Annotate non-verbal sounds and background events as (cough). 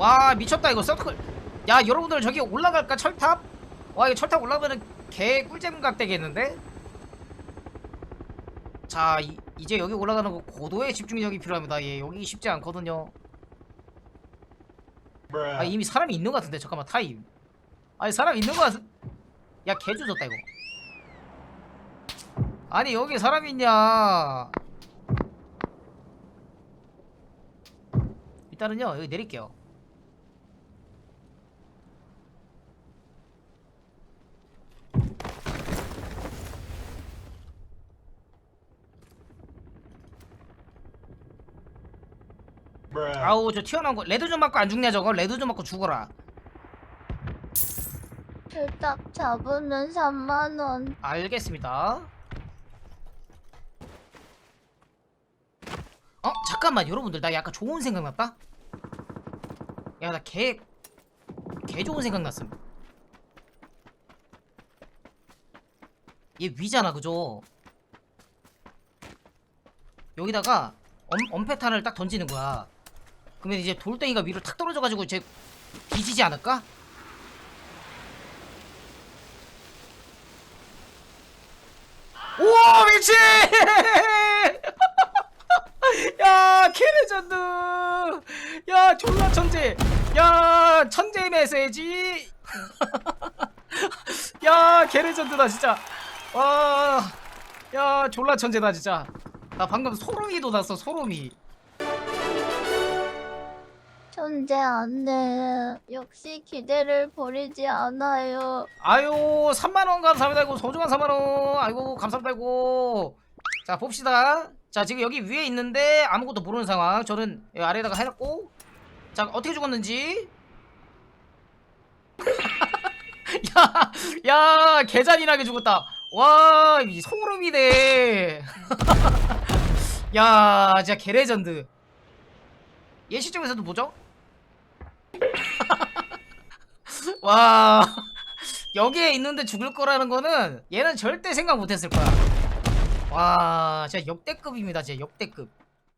와 미쳤다 이거 서클. 야 여러분들 저기 올라갈까 철탑? 와 이거 철탑 올라가면은 개 꿀잼각 되겠는데? 자 이, 이제 여기 올라가는 거 고도의 집중력이 필요합니다. 예 여기 쉽지 않거든요. 아 이미 사람이 있는 것 같은데 잠깐만 타임. 아니 사람 있는 것 같은 야개 조졌다 이거. 아니 여기 사람 있냐? 일단은요 여기 내릴게요 아우 저 튀어나온 거 레드 좀 맞고 안 죽냐 저거? 레드 좀 맞고 죽어라. 딱 잡으면 3만원. 알겠습니다. 어 잠깐만 여러분들. 나 약간 좋은 생각 났다? 야 나 개 개 좋은 생각 났음. 얘 위잖아 그죠? 여기다가 엄, 엄폐탄을 딱 던지는 거야 그러면 이제 돌덩이가 위로 탁 떨어져가지고 쟤 뒤지지 않을까? 우와 미치! (laughs) 야 캐레전드! 야 졸라 천재! 야 천재 메시지! (laughs) 야 캐레전드다 진짜! 와, 야 졸라 천재다 진짜! 나 방금 소름이 돋았어 소름이. 존재 안 돼. 역시 기대를 버리지 않아요. 아유 3만원 감사합니다. 이고 소중한 3만원. 아이고 감사합니다. 이고. 자 봅시다. 자 지금 여기 위에 있는데 아무것도 모르는 상황. 저는 여기 아래에다가 해놨고. 자 어떻게 죽었는지. (laughs) 야, 야 개잔인하게 죽었다. 와 이 소름이네. (laughs) 야 진짜 개레전드. 얘 시점에서도 뭐죠? 와. (laughs) 여기에 있는데 죽을 거라는 거는 얘는 절대 생각 못했을 거야. 와 진짜 역대급입니다 진짜 역대급